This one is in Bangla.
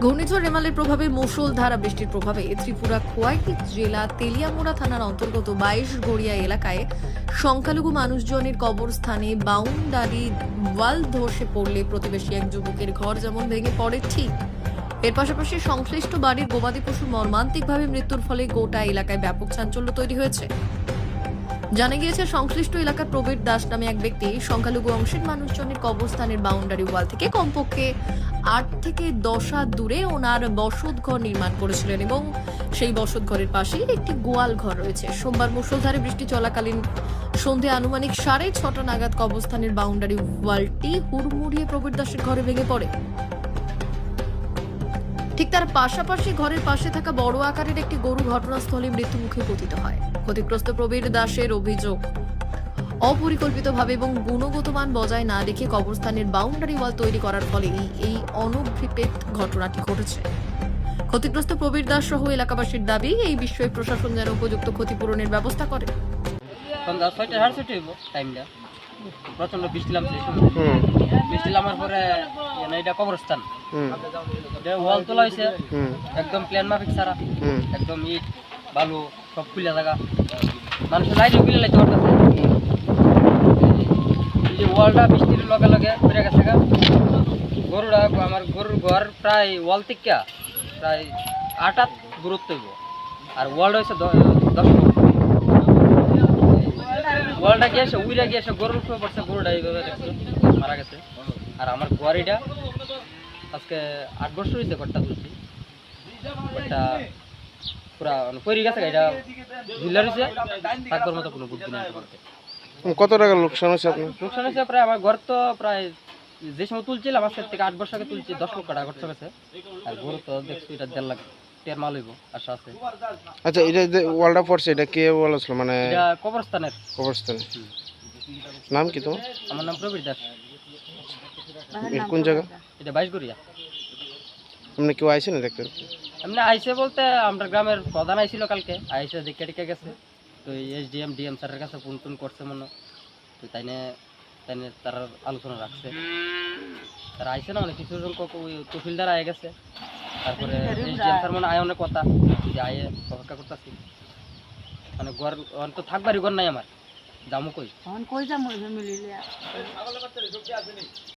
ঘূর্ণিঝড় রেমালের প্রভাবে মুষলধারা বৃষ্টির প্রভাবে ত্রিপুরা খোয়াই জেলা তেলিয়ামুড়া থানার অন্তর্গত বাইশ গড়িয়া এলাকায় সংখ্যালঘু মানুষজনের কবরস্থানে বাউন্ডারি ওয়াল ধসে পড়লে প্রতিবেশী এক যুবকের ঘর যেমন ভেঙে পড়ে, ঠিক এর পাশাপাশি সংশ্লিষ্ট বাড়ির গবাদি পশু মর্মান্তিকভাবে মৃত্যুর ফলে গোটা এলাকায় ব্যাপক চাঞ্চল্য তৈরি হয়েছে। জানা গিয়েছে, সংশ্লিষ্ট এলাকার প্রবীর দাস নামে এক ব্যক্তি সংখ্যালঘু অংশের মানুষজনের কবরস্থানের বাউন্ডারি ওয়াল থেকে কমপক্ষে আট থেকে দশ দূরে ওনার বসত ঘর নির্মাণ করেছিলেন এবং সেই বসত ঘরের পাশেই একটি গোয়াল ঘর রয়েছে। সোমবার মুসলধারে বৃষ্টি চলাকালীন সন্ধে আনুমানিক সাড়ে ছটা নাগাদ কবরস্থানের বাউন্ডারি ওয়ালটি হুড়মুড়িয়ে প্রবীর দাসের ঘরে ভেঙে পড়ে। ঠিক তার পাশাপাশি ঘরের পাশে থাকা বড় আকারের একটি গরু ঘটনাস্থলে মৃত্যুমুখে পতিত হয়। ক্ষতিগ্রস্ত প্রবীর দাসের অভিযোগ। অপরিকল্পিতভাবে এবং গুণগত মান বজায় না রেখে কবরস্থানের বাউন্ডারি ওয়াল তৈরি করার ফলে এই অনভিপ্রেত ঘটনাটি ঘটেছে। ক্ষতিগ্রস্ত প্রবীর দাস সহ এলাকাবাসীর দাবি এই বিষয়ে প্রশাসন যেন উপযুক্ত ক্ষতিপূরণের ব্যবস্থা করে। সন্ধ্যা ছয়টা সাড়ে ছয়টা হইব টাইমটা প্রচণ্ড বৃষ্টি নামছে এই সময়। হুম। বৃষ্টি নামার পরে এটা কবরস্থান। এটা ওয়াল তোলা হয়েছে একদম প্ল্যান মাফিক ছাড়া। একদম ইট বালু সব খুলে থাকা। মানুষের লাইটও খুলে লাইতে পারতেছে এই যে ওয়ালটা বৃষ্টির লগে লগে পড়ে গেছে গা। গরুটা আমার গরুর ঘর প্রায় ওয়াল থেকে প্রায় আট হাত দূরত্ব আর ওয়ালটা হচ্ছে দশ ওয়ালটা গিয়েছে উইরা গিয়েছে গরুর উপরে পড়ছে। গরুটা এইভাবে মারা গেছে। আর আমার গোয়ারিটা আজকে আট বছর হয়েছে ঘরটা তুলছি। ঘরটা পুরা মানে পরি গেছে এটা ঝুলা রয়েছে। থাকবার মতো কোনো বুদ্ধি নেই কত টাকা লোকসান হয়েছে আপনার? লোকসান হয়েছে প্রায় আমার ঘর তো প্রায় যে সময় তুলছিলাম আজকের থেকে আট বছর আগে তুলছি দশ লক্ষ টাকা খরচ গেছে আর গরু তো দেখছি এটা দেড় লাখ টের মাল হইব আশা আছে। আচ্ছা এটা যে ওয়ালটা পড়ছে এটা কে ওয়াল আসলো? মানে এটা কবরস্থানের। কবরস্থানে নাম কি তোমার? আমার নাম প্রবীর দাস। কোন জায়গা? এটা বাইশ গড়িয়া আপনি কেউ আইসেন দেখতে? এমনি আইসে বলতে আমরা গ্রামের প্রধান আইছিল কালকে, আইসে দেখে টেকে গেছে। তো এস ডিএম স্যারের কাছে ফোন টোন করছে মনে। তো তাইনে তাইনে তারা আলোচনা রাখছে। তারা আইসে না অনেক কিছু সংখ্যক ওই তহসিলদার আয়ে গেছে। তারপরে এস ডিএম স্যার মনে আয় অনেক কথা। যে আয়ে অপেক্ষা করতেছি। মানে ঘর অন্ত থাকবারই ঘর নাই আমার। জামু কই? কই যাম? ফ্যামিলি